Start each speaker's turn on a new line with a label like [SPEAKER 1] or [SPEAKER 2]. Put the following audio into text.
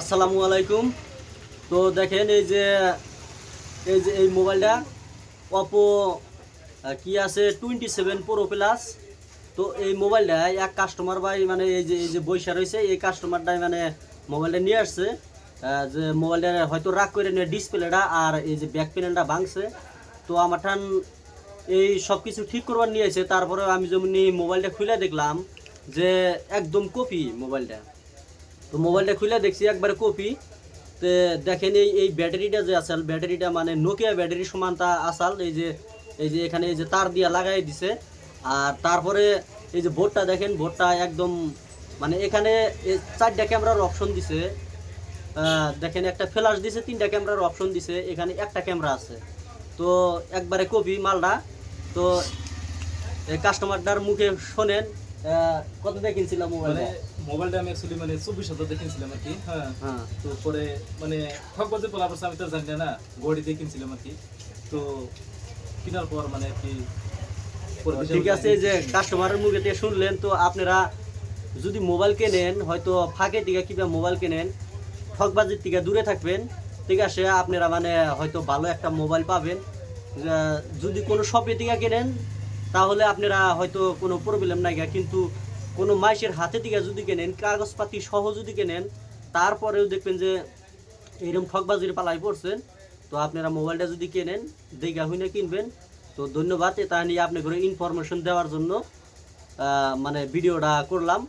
[SPEAKER 1] আসসালামু আলাইকুম। তো দেখেন এই যে এই যে এই মোবাইলটা অপো কি আছে? টোয়েন্টি সেভেন প্রো প্লাস তো এই মোবাইলটা এক কাস্টমার ভাই মানে এই যে এই যে বৈশা রয়েছে, এই কাস্টমারটাই মানে মোবাইলটা নিয়ে আসছে। যে মোবাইলটা হয়তো রাগ করে নিয়ে ডিসপ্লেটা আর এই যে ব্যাক প্যানেলটা ভাঙছে। তো আমার ঠান এই সব কিছু ঠিক করবার নিয়ে এসে তারপরে আমি যেমনি মোবাইলটা খুলে দেখলাম যে একদম কপি মোবাইলটা। তো মোবাইলটা খুলে দেখছি, একবারে কপি তো দেখেন এই এই ব্যাটারিটা যে আসাল ব্যাটারিটা মানে নোকিয়া ব্যাটারি সমান তা আসাল, এই যে এই যে এখানে এই যে তার দিয়া লাগাই দিছে। আর তারপরে এই যে বোর্ডটা দেখেন, বোর্ডটা একদম মানে এখানে চারটা ক্যামেরার অপশন দিছে। দেখেন একটা ফ্ল্যাশ দিছে, তিনটা ক্যামেরার অপশন দিছে, এখানে একটা ক্যামেরা আছে। তো একবারে কপি মালটা। তো কাস্টমারটার মুখে শোনেন কত দিয়ে কিনছিলাম
[SPEAKER 2] মানে
[SPEAKER 1] মোবাইলটা
[SPEAKER 2] আমি অ্যাকচুয়ালি মানে চব্বিশ হাজার কিনছিলাম আর কি হ্যাঁ।
[SPEAKER 1] হ্যাঁ।
[SPEAKER 2] তো পরে মানে ঠকবাজে পড়ছে আমি তো জানি না, কিনছিলাম আর কি। তো কেনার পর মানে আর কি
[SPEAKER 1] ঠিক আছে যে কাস্টমারের মুখে দিয়ে শুনলেন তো আপনারা যদি মোবাইল কেনেন হয়তো ফাঁকে টিকা কিংবা মোবাইল কেনেন ঠকবাজির থেকে দূরে থাকবেন ঠিক আছে আপনারা মানে হয়তো ভালো একটা মোবাইল পাবেন। যদি কোনো শপে টিকা কেনেন তাহলে আপনারা হয়তো কোনো প্রবলেম নাই কিন্তু কোনো মাইসের হাতে দিকে যদি কেনেন, কাগজপাতি সহ যদি কেনেন, তারপরেও দেখবেন যে এরকম ঠকবাজির পালাই পড়ছেন। তো আপনারা মোবাইলটা যদি কেনেন, দেখা হইনে কিনবেন। তো ধন্যবাদ, এটা নিয়ে আপনাকে ইনফরমেশন দেওয়ার জন্য মানে ভিডিওটা করলাম।